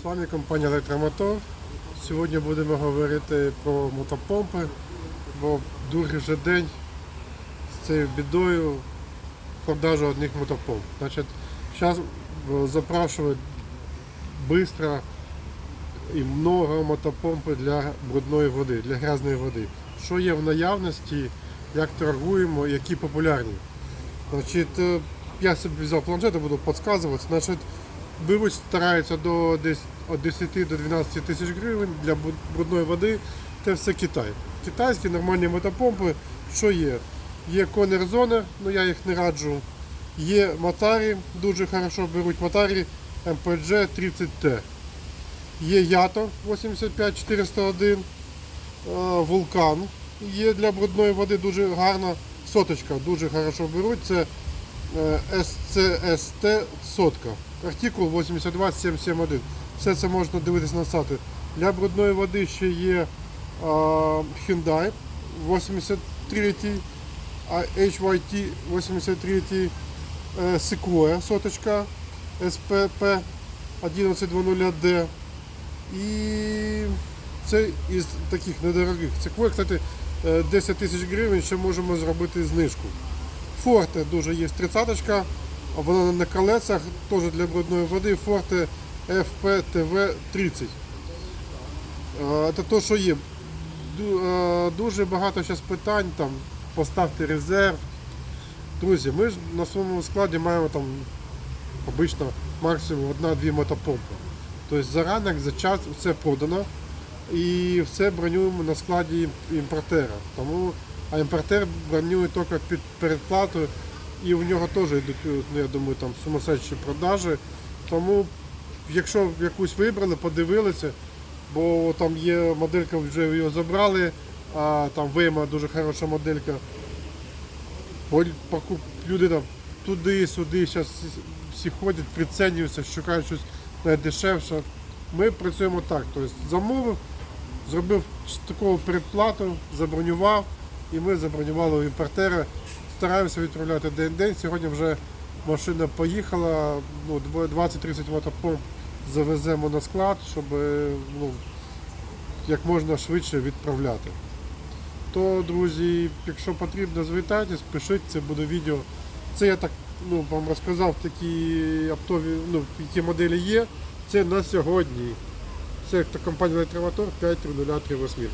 З вами компанія Електромотор. Сьогодні будемо говорити про мотопомпи, бо другий вже день з цією бідою продажу одних мотопомп. Значить, зараз запрашують швидко і много мотопомпи для брудної води, для грязної води. Що є в наявності, як торгуємо, які популярні. Значить, е, я собі взяв планшет і буду підказувати. Значить, беруть, стараються до десь від 10 до 12 тисяч гривень для брудної води. Це все Китай. Китайські нормальні мотопомпи, що є? Є Zone, ну я їх не раджу. Є Мотарі, дуже хорошо беруть Мотарі MPG 30T. Є Ято 85401, Вулкан є для брудної води дуже гарна. Соточка дуже хорошо беруть. Це е, SCST сотка. Артикул 82771. Все це можна дивитися на сайті. Для брудної води ще є а, Hyundai 83, а HYT 83, е, Sequoia соточка SPP 1120D. І це із таких недорогих. Sequoia, кстати, е, 10 тисяч гривень ще можемо зробити знижку. Форте дуже є 30 вона на колесах, теж для брудної води. Форте FPTV 30. Е, Це те, що є. Дуже багато зараз питань, там, поставте резерв. Друзі, ми ж на своєму складі маємо там обично максимум одна-дві мотопомпи. Тобто за ранок, за час все продано і все бронюємо на складі імпортера. Тому, а імпортер бронює тільки під передплату і в нього теж йдуть, ну, я думаю, там сумасшедші продажі. Тому, якщо якусь вибрали, подивилися, бо там є моделька, вже його забрали, а там Вейма дуже хороша моделька. Люди там туди-сюди зараз всі ходять, прицінюються, шукають щось найдешевше. Ми працюємо так. Тобто замовив, зробив таку передплату, забронював, і ми забронювали у імпортера. Стараємося відправляти день-день. Сьогодні вже машина поїхала, ну, 20-30 мотопомп завеземо на склад, щоб е, ну, як можна швидше відправляти. То, друзі, якщо потрібно, звертайтесь, пишіть, це буде відео. Це я так ну, вам розказав такі оптові, ну, які моделі є. Це на сьогодні. Це компанія Електромотор 5.038.